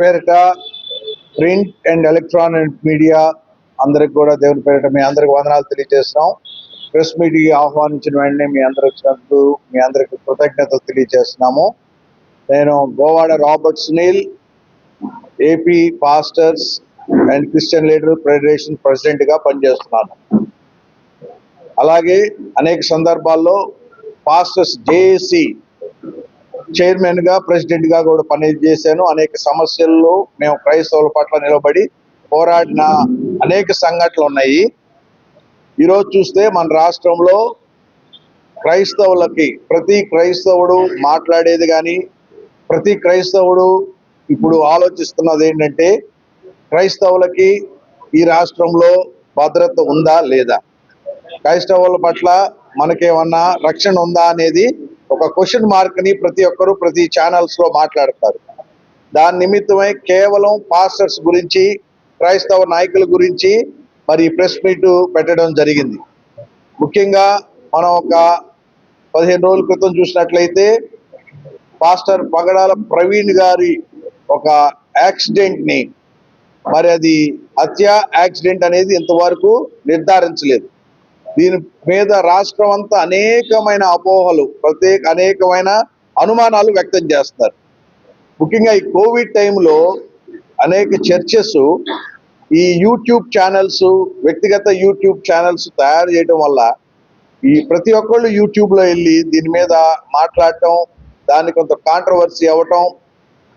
పేరిట print and electronic media అందరికి కూడా దేవుని పేరిట మీ అందరికి వందనాలు తెలియజేస్తున్నాం. ప్రెస్ మీట్కి ఆహ్వానించిన వెంటనే మీ అందరు వచ్చినందుకు మీ అందరికి కృతజ్ఞతలు తెలియజేస్తున్నాము. నేను Govada Robert Sunil AP pastors and Christian leader federation ప్రెసిడెంట్గా పనిచేస్తున్నాను. అలాగే అనేక సందర్భాల్లో పాస్టర్స్ జేఏసీ చైర్మన్గా ప్రెసిడెంట్గా కూడా పని చేశాను అనేక సమస్యల్లో మేము క్రైస్తవుల పట్ల నిలబడి పోరాడిన అనేక సంఘటనలు ఉన్నాయి. ఈరోజు చూస్తే మన రాష్ట్రంలో క్రైస్తవులకి ప్రతి క్రైస్తవుడు మాట్లాడేది కానీ ప్రతి క్రైస్తవుడు ఇప్పుడు ఆలోచిస్తున్నది ఏంటంటే క్రైస్తవులకి ఈ రాష్ట్రంలో భద్రత ఉందా లేదా? క్రైస్తవుల పట్ల మనకేమన్నా రక్షణ ఉందా అనేది ఒక క్వశ్చన్ మార్క్ని ప్రతి ఒక్కరూ ప్రతి ఛానల్స్లో మాట్లాడతారు. దాని నిమిత్తమై కేవలం పాస్టర్స్ గురించి క్రైస్తవ నాయకుల గురించి మరి ప్రెస్ మీట్ పెట్టడం జరిగింది. ముఖ్యంగా మనం ఒక పదిహేను రోజుల క్రితం చూసినట్లయితే పాస్టర్ పగడాల ప్రవీణ్ గారి ఒక యాక్సిడెంట్ని మరి అది హత్య యాక్సిడెంట్ అనేది ఇంతవరకు నిర్ధారించలేదు. దీని మీద రాష్ట్రం అంతా అనేకమైన అపోహలు ప్రత్యేక అనేకమైన అనుమానాలు వ్యక్తం చేస్తారు. ముఖ్యంగా ఈ కోవిడ్ టైంలో అనేక చర్చెస్ ఈ యూట్యూబ్ ఛానల్స్ వ్యక్తిగత యూట్యూబ్ ఛానల్స్ తయారు చేయడం వల్ల ఈ ప్రతి ఒక్కళ్ళు యూట్యూబ్లో వెళ్ళి దీని మీద మాట్లాడటం దాన్ని కొంత కాంట్రవర్సీ అవ్వటం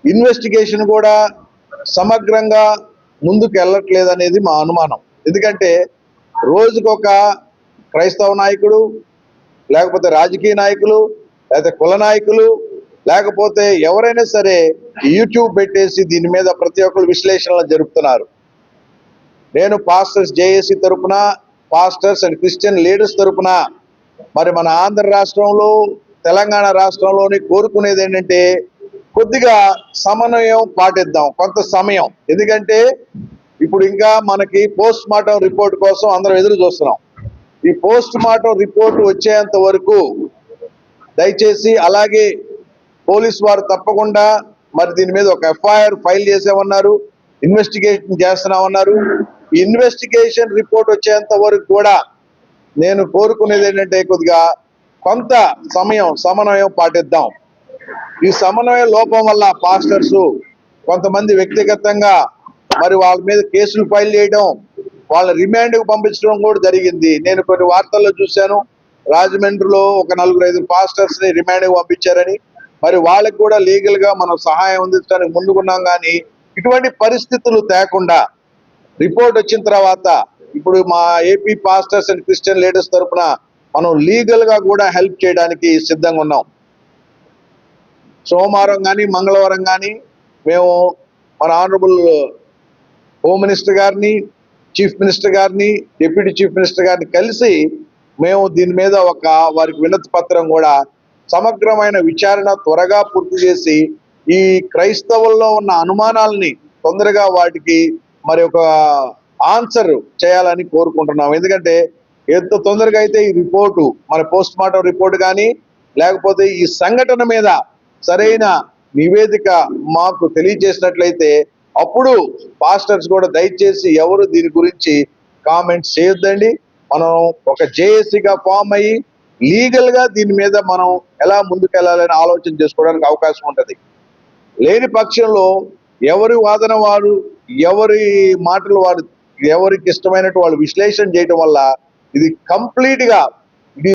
ఇన్వెస్టిగేషన్ కూడా సమగ్రంగా ముందుకు వెళ్ళట్లేదు అనేది మా అనుమానం. ఎందుకంటే రోజుకొక క్రైస్తవ నాయకుడు లేకపోతే రాజకీయ నాయకులు లేకపోతే కుల నాయకులు లేకపోతే ఎవరైనా సరే యూట్యూబ్ పెట్టేసి దీని మీద ప్రతి ఒక్కరు విశ్లేషణలు జరుపుతున్నారు. నేను పాస్టర్స్ జేఏసీ తరపున పాస్టర్స్ అండ్ క్రిస్టియన్ లీడర్స్ తరపున మరి మన ఆంధ్ర రాష్ట్రంలో తెలంగాణ రాష్ట్రంలోని కోరుకునేది ఏంటంటే కొద్దిగా సమన్వయం పాటిద్దాం కొంత సమయం. ఎందుకంటే ఇప్పుడు ఇంకా మనకి పోస్ట్ మార్టం రిపోర్ట్ కోసం అందరం ఎదురు చూస్తున్నాం. ఈ పోస్ట్ మార్టం రిపోర్ట్ వచ్చేంత వరకు దయచేసి అలాగే పోలీస్ వారు తప్పకుండా మరి దీని మీద ఒక ఎఫ్ఐఆర్ ఫైల్ చేసామన్నారు ఇన్వెస్టిగేషన్ చేస్తున్నామన్నారు ఈ ఇన్వెస్టిగేషన్ రిపోర్ట్ వచ్చేంత వరకు కూడా నేను కోరుకునేది ఏంటంటే కొద్దిగా కొంత సమయం సమన్వయం పాటిద్దాం. ఈ సమన్వయ లోపం వల్ల పాస్టర్స్ కొంతమంది వ్యక్తిగతంగా మరి వాళ్ళ మీద కేసులు ఫైల్ చేయడం వాళ్ళ రిమాండ్కు పంపించడం కూడా జరిగింది. నేను కొన్ని వార్తల్లో చూశాను. రాజమండ్రిలో ఒక నలుగురు ఐదు పాస్టర్స్ని రిమాండ్కు పంపించారని. మరి వాళ్ళకి కూడా లీగల్గా మనం సహాయం అందించడానికి ముందుకున్నాం కానీ ఇటువంటి పరిస్థితులు తేకుండా రిపోర్ట్ వచ్చిన తర్వాత ఇప్పుడు మా AP pastors and Christian leaders తరపున మనం లీగల్గా కూడా హెల్ప్ చేయడానికి సిద్ధంగా ఉన్నాం. సోమవారం కానీ మంగళవారం కానీ మేము మన ఆనరబుల్ హోమ్ మినిస్టర్ గారిని చీఫ్ మినిస్టర్ గారిని డిప్యూటీ చీఫ్ మినిస్టర్ గారిని కలిసి మేము దీని మీద ఒక వారికి వినతి పత్రం కూడా సమగ్రమైన విచారణ త్వరగా పూర్తి చేసి ఈ క్రైస్తవుల్లో ఉన్న అనుమానాలని తొందరగా వాటికి మరి ఒక ఆన్సర్ చేయాలని కోరుకుంటున్నాం. ఎందుకంటే ఎంత తొందరగా అయితే ఈ రిపోర్టు మన పోస్ట్ మార్టం రిపోర్ట్ కానీ లేకపోతే ఈ సంఘటన మీద సరైన నివేదిక మాకు తెలియజేసినట్లయితే అప్పుడు పాస్టర్స్ కూడా దయచేసి ఎవరు దీని గురించి కామెంట్స్ చేయొద్దండి. మనం ఒక జేఏసీగా ఫామ్ అయ్యి లీగల్గా దీని మీద మనం ఎలా ముందుకెళ్ళాలని ఆలోచన చేసుకోవడానికి అవకాశం ఉంటుంది. లేని పక్షంలో ఎవరి వాదన వారు ఎవరి మాటలు వారు ఎవరికి ఇష్టమైనట్టు వాళ్ళు విశ్లేషణ చేయడం వల్ల ఇది కంప్లీట్గా ఇది